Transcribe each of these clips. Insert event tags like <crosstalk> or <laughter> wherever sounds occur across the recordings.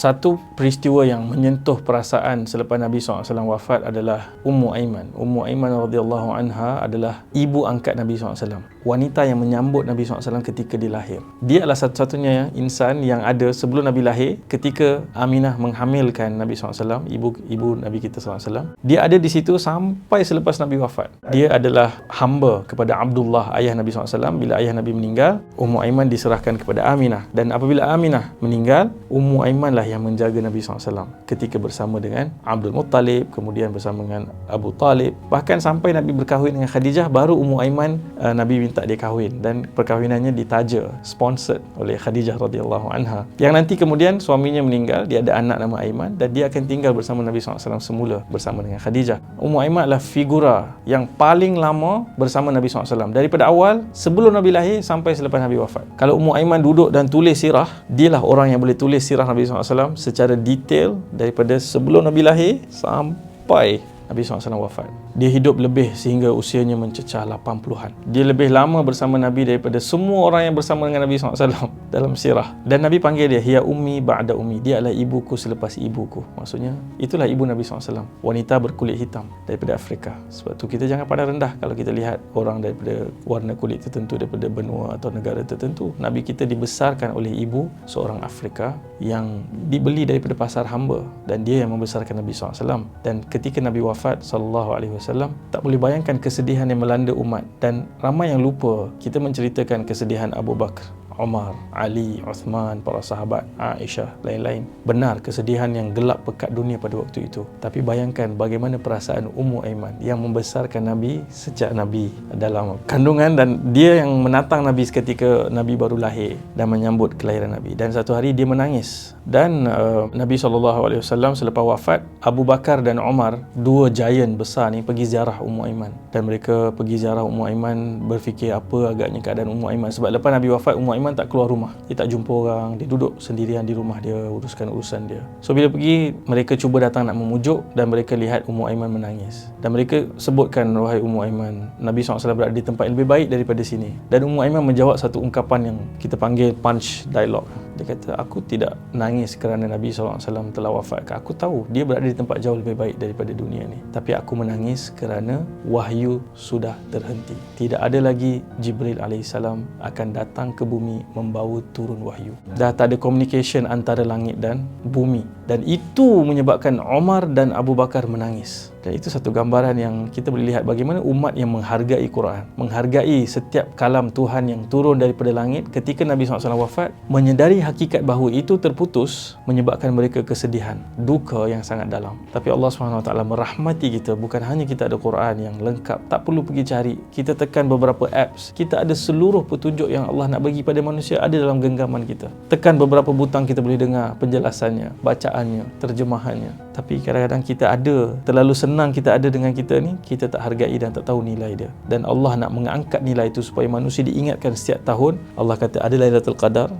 satu peristiwa yang menyentuh perasaan selepas Nabi SAW wafat adalah Ummu Aiman. Ummu Aiman radhiyallahu anha adalah ibu angkat Nabi SAW. Wanita yang menyambut Nabi SAW ketika dia lahir. Dia adalah satu-satunya insan yang ada sebelum Nabi lahir ketika Aminah menghamilkan Nabi SAW, ibu ibu Nabi kita SAW. Dia ada di situ sampai selepas Nabi wafat. Dia adalah hamba kepada Abdullah ayah Nabi SAW. Bila ayah Nabi meninggal, Ummu Aiman diserahkan kepada Aminah. Dan apabila Aminah meninggal, Ummu Aiman lah yang menjaga Nabi SAW ketika bersama dengan Abdul Muttalib, kemudian bersama dengan Abu Talib. Bahkan sampai Nabi berkahwin dengan Khadijah, baru Ummu Aiman uh, Nabi minta dia kahwin dan perkahwinannya ditaja, sponsored oleh Khadijah radhiyallahu anha. Yang nanti kemudian suaminya meninggal, dia ada anak nama Aiman dan dia akan tinggal bersama Nabi SAW semula bersama dengan Khadijah. Ummu Aiman adalah figura yang paling lama bersama Nabi SAW daripada awal sebelum Nabi lahir sampai selepas Nabi wafat. Kalau Ummu Aiman duduk dan tulis sirah, dialah orang yang boleh tulis sirah Nabi SAW secara detail daripada sebelum Nabi lahir sampai Nabi SAW wafat. Dia hidup lebih sehingga usianya mencecah 80-an. Dia lebih lama bersama Nabi daripada semua orang yang bersama dengan Nabi SAW <laughs> dalam sirah. Dan Nabi panggil dia, Hiya Ummi Ba'da Ummi. Dia adalah ibuku selepas ibuku. Maksudnya, itulah ibu Nabi SAW. Wanita berkulit hitam daripada Afrika. Sebab tu kita jangan pandang rendah kalau kita lihat orang daripada warna kulit tertentu, daripada benua atau negara tertentu. Nabi kita dibesarkan oleh ibu seorang Afrika yang dibeli daripada pasar hamba. Dan dia yang membesarkan Nabi SAW. Dan ketika Nabi wafat, Sallallahu Alaihi Wasallam tak boleh bayangkan kesedihan yang melanda umat dan ramai yang lupa kita menceritakan kesedihan Abu Bakar Umar, Ali, Uthman, para sahabat, Aisyah, lain-lain. Benar kesedihan yang gelap pekat dunia pada waktu itu. Tapi bayangkan bagaimana perasaan Ummu Aiman yang membesarkan Nabi sejak Nabi dalam kandungan dan dia yang menatang Nabi ketika Nabi baru lahir dan menyambut kelahiran Nabi. Dan satu hari dia menangis. Dan uh, Nabi SAW selepas wafat, Abu Bakar dan Umar, dua giant besar ni pergi ziarah Ummu Aiman. Dan mereka pergi ziarah Ummu Aiman berfikir apa agaknya keadaan Ummu Aiman. Sebab lepas Nabi wafat, Ummu Aiman tak keluar rumah. Dia tak jumpa orang. Dia duduk sendirian di rumah dia uruskan urusan dia. So bila pergi mereka cuba datang nak memujuk dan mereka lihat Ummu Aiman menangis. Dan mereka sebutkan wahai Ummu Aiman, Nabi SAW berada di tempat yang lebih baik daripada sini. Dan Ummu Aiman menjawab satu ungkapan yang kita panggil punch dialogue. Dia kata, aku tidak nangis kerana Nabi SAW telah wafat. Aku tahu dia berada di tempat jauh lebih baik daripada dunia ni. Tapi aku menangis kerana wahyu sudah terhenti. Tidak ada lagi Jibril AS akan datang ke bumi membawa turun wahyu. Dah tak ada communication antara langit dan bumi. Dan itu menyebabkan Omar dan Abu Bakar menangis. Dan itu satu gambaran yang kita boleh lihat bagaimana umat yang menghargai Quran, menghargai setiap kalam Tuhan yang turun daripada langit ketika Nabi SAW wafat, menyedari hakikat bahawa itu terputus menyebabkan mereka kesedihan, duka yang sangat dalam. Tapi Allah SWT merahmati kita, bukan hanya kita ada Quran yang lengkap, tak perlu pergi cari. Kita tekan beberapa apps, kita ada seluruh petunjuk yang Allah nak bagi pada manusia ada dalam genggaman kita. Tekan beberapa butang kita boleh dengar penjelasannya, bacaannya, terjemahannya. Tapi kadang-kadang kita ada terlalu senang kita ada dengan kita ni kita tak hargai dan tak tahu nilai dia. Dan Allah nak mengangkat nilai itu supaya manusia diingatkan setiap tahun Allah kata ada Lailatul Qadar.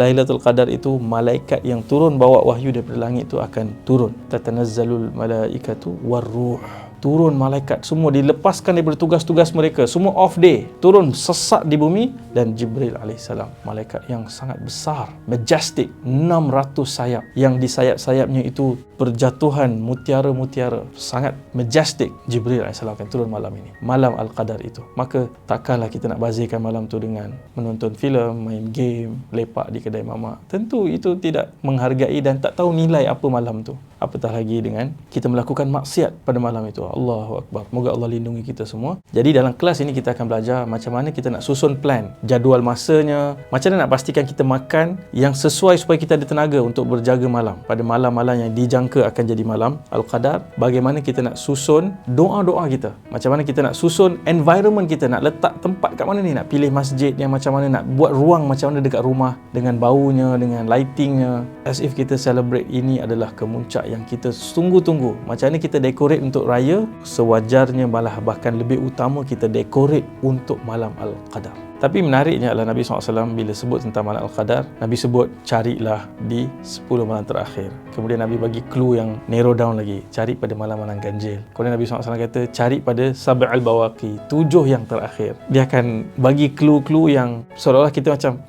Lailatul Qadar itu malaikat yang turun bawa wahyu daripada langit itu akan turun. Tatanazzalul malaikatu warruh turun malaikat semua dilepaskan daripada tugas-tugas mereka. Semua off day turun sesak di bumi dan Jibril AS malaikat yang sangat besar majestic 600 sayap. Yang di sayap-sayapnya itu perjatuhan mutiara-mutiara sangat majestic. Jibril AS akan turun malam ini malam Al-Qadar itu. Maka takkanlah kita nak bazirkan malam tu dengan menonton filem main game lepak di kedai mama tentu itu tidak menghargai dan tak tahu nilai apa malam tu apatah lagi dengan kita melakukan maksiat pada malam itu. Allahu Akbar. Moga Allah lindungi kita semua. Jadi dalam kelas ini kita akan belajar macam mana kita nak susun plan jadual masanya. Macam mana nak pastikan kita makan yang sesuai supaya kita ada tenaga untuk berjaga malam. Pada malam-malam yang dijangka akan jadi malam Al-Qadar bagaimana kita nak susun doa-doa kita? Macam mana kita nak susun environment kita? Nak letak tempat kat mana ni? Nak pilih masjid yang macam mana? Nak buat ruang macam mana dekat rumah? Dengan baunya dengan lightingnya. As if kita celebrate ini adalah kemuncak yang kita tunggu-tunggu. Macam mana kita decorate untuk raya, sewajarnya malah bahkan lebih utama kita decorate untuk malam Al-Qadar. Tapi menariknya adalah Nabi SAW bila sebut tentang malam Al-Qadar, Nabi sebut carilah di 10 malam terakhir. Kemudian Nabi bagi clue yang narrow down lagi, cari pada malam-malam ganjil. Kemudian Nabi SAW kata cari pada Sab'al Bawaqi, tujuh yang terakhir. Dia akan bagi clue-clue yang seolah-olah kita macam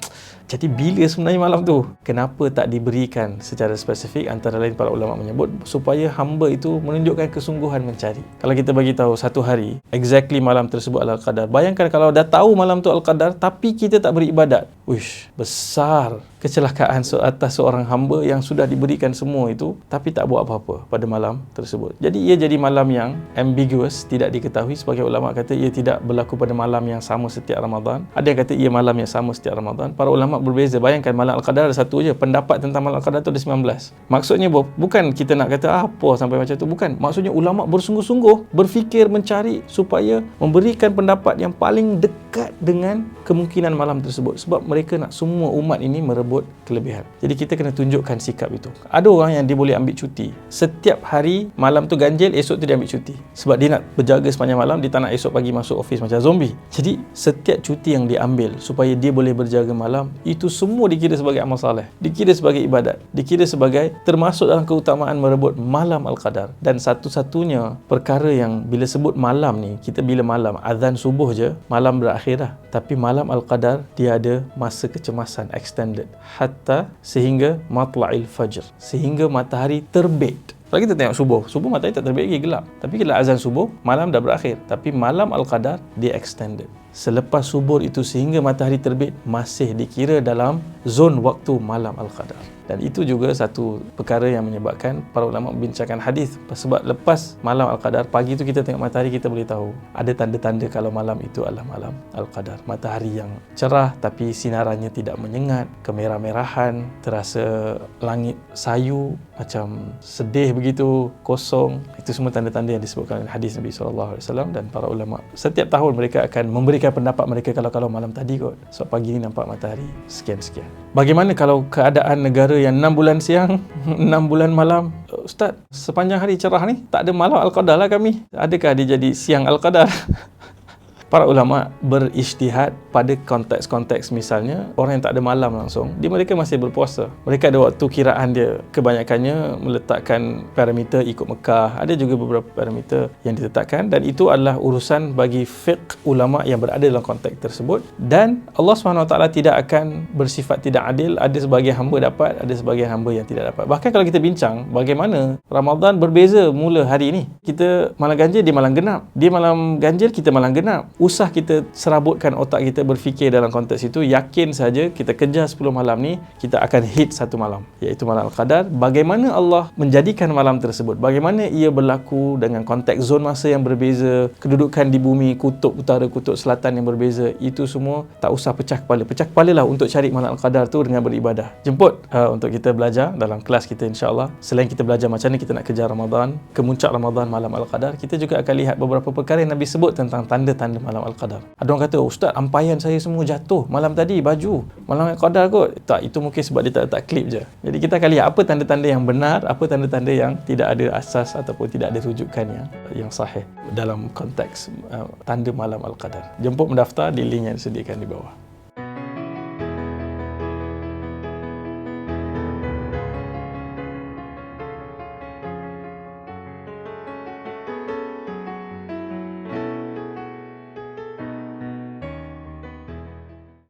Jadi bila sebenarnya malam tu? Kenapa tak diberikan secara spesifik antara lain para ulama menyebut supaya hamba itu menunjukkan kesungguhan mencari. Kalau kita bagi tahu satu hari exactly malam tersebut al-qadar. Bayangkan kalau dah tahu malam tu al-qadar tapi kita tak beribadat. Wish, besar kecelakaan atas seorang hamba yang sudah diberikan semua itu tapi tak buat apa-apa pada malam tersebut. Jadi ia jadi malam yang ambiguous, tidak diketahui sebagai ulama kata ia tidak berlaku pada malam yang sama setiap Ramadan. Ada yang kata ia malam yang sama setiap Ramadan. Para ulama berbeza. Bayangkan malam Al-Qadar ada satu je. Pendapat tentang malam Al-Qadar tu ada 19. Maksudnya bukan kita nak kata ah, apa sampai macam tu. Bukan. Maksudnya ulama bersungguh-sungguh berfikir mencari supaya memberikan pendapat yang paling dekat dengan kemungkinan malam tersebut. Sebab mereka nak semua umat ini merebut kelebihan. Jadi kita kena tunjukkan sikap itu. Ada orang yang dia boleh ambil cuti. Setiap hari malam tu ganjil, esok tu dia ambil cuti. Sebab dia nak berjaga sepanjang malam, dia tak nak esok pagi masuk office macam zombie. Jadi setiap cuti yang dia ambil supaya dia boleh berjaga malam, itu semua dikira sebagai amal saleh. Dikira sebagai ibadat. Dikira sebagai termasuk dalam keutamaan merebut malam Al-Qadar. Dan satu-satunya perkara yang bila sebut malam ni, kita bila malam, azan subuh je, malam berakhir dah. Tapi malam Al-Qadar, dia ada masa kecemasan extended hatta sehingga matla'il fajr sehingga matahari terbit. Kalau kita tengok subuh subuh matahari tak terbit lagi gelap. Tapi kalau azan subuh malam dah berakhir. Tapi malam al-qadar dia extended selepas subuh itu sehingga matahari terbit masih dikira dalam zon waktu malam al-qadar. Dan itu juga satu perkara yang menyebabkan para ulama membincangkan hadis sebab lepas malam al-qadar pagi itu kita tengok matahari kita boleh tahu ada tanda-tanda kalau malam itu adalah malam al-qadar. Matahari yang cerah tapi sinarannya tidak menyengat kemerah-merahan terasa langit sayu macam sedih begitu kosong. Itu semua tanda-tanda yang disebutkan dalam hadis Nabi sallallahu alaihi wasallam dan para ulama setiap tahun mereka akan memberikan pendapat mereka kalau kalau malam tadi kot sebab pagi ni nampak matahari sekian-sekian bagaimana kalau keadaan negara yang 6 bulan siang, <laughs> 6 bulan malam. Ustaz, sepanjang hari cerah ni tak ada malam Al-Qadar lah kami. Adakah dia jadi siang Al-Qadar? <laughs> para ulama berijtihad pada konteks-konteks misalnya orang yang tak ada malam langsung dia mereka masih berpuasa. Mereka ada waktu kiraan dia. Kebanyakannya meletakkan parameter ikut Mekah. Ada juga beberapa parameter yang ditetapkan dan itu adalah urusan bagi fiqh ulama yang berada dalam konteks tersebut. Dan Allah SWT tidak akan bersifat tidak adil. Ada sebagian hamba dapat ada sebagian hamba yang tidak dapat. Bahkan kalau kita bincang bagaimana Ramadan berbeza mula hari ini? Kita malam ganjil dia malam genap. Dia malam ganjil kita malam genap usah kita serabutkan otak kita berfikir dalam konteks itu yakin saja kita kejar 10 malam ni kita akan hit satu malam iaitu malam al-qadar. Bagaimana Allah menjadikan malam tersebut? Bagaimana ia berlaku dengan konteks zon masa yang berbeza kedudukan di bumi kutub utara kutub selatan yang berbeza? Itu semua tak usah pecah kepala. Pecah kepala lah untuk cari malam al-qadar tu dengan beribadah. Jemput uh, untuk kita belajar dalam kelas kita insyaAllah. Selain kita belajar macam ni kita nak kejar Ramadan kemuncak Ramadan malam al-qadar kita juga akan lihat beberapa perkara yang Nabi sebut tentang tanda-tanda malam Al-Qadar. Ada orang kata, Ustaz, ampayan saya semua jatuh malam tadi, baju. Malam Al-Qadar kot. Tak, itu mungkin sebab dia tak letak klip je. Jadi kita akan lihat apa tanda-tanda yang benar, apa tanda-tanda yang tidak ada asas ataupun tidak ada rujukan yang, yang sahih dalam konteks uh, tanda malam Al-Qadar. Jemput mendaftar di link yang disediakan di bawah.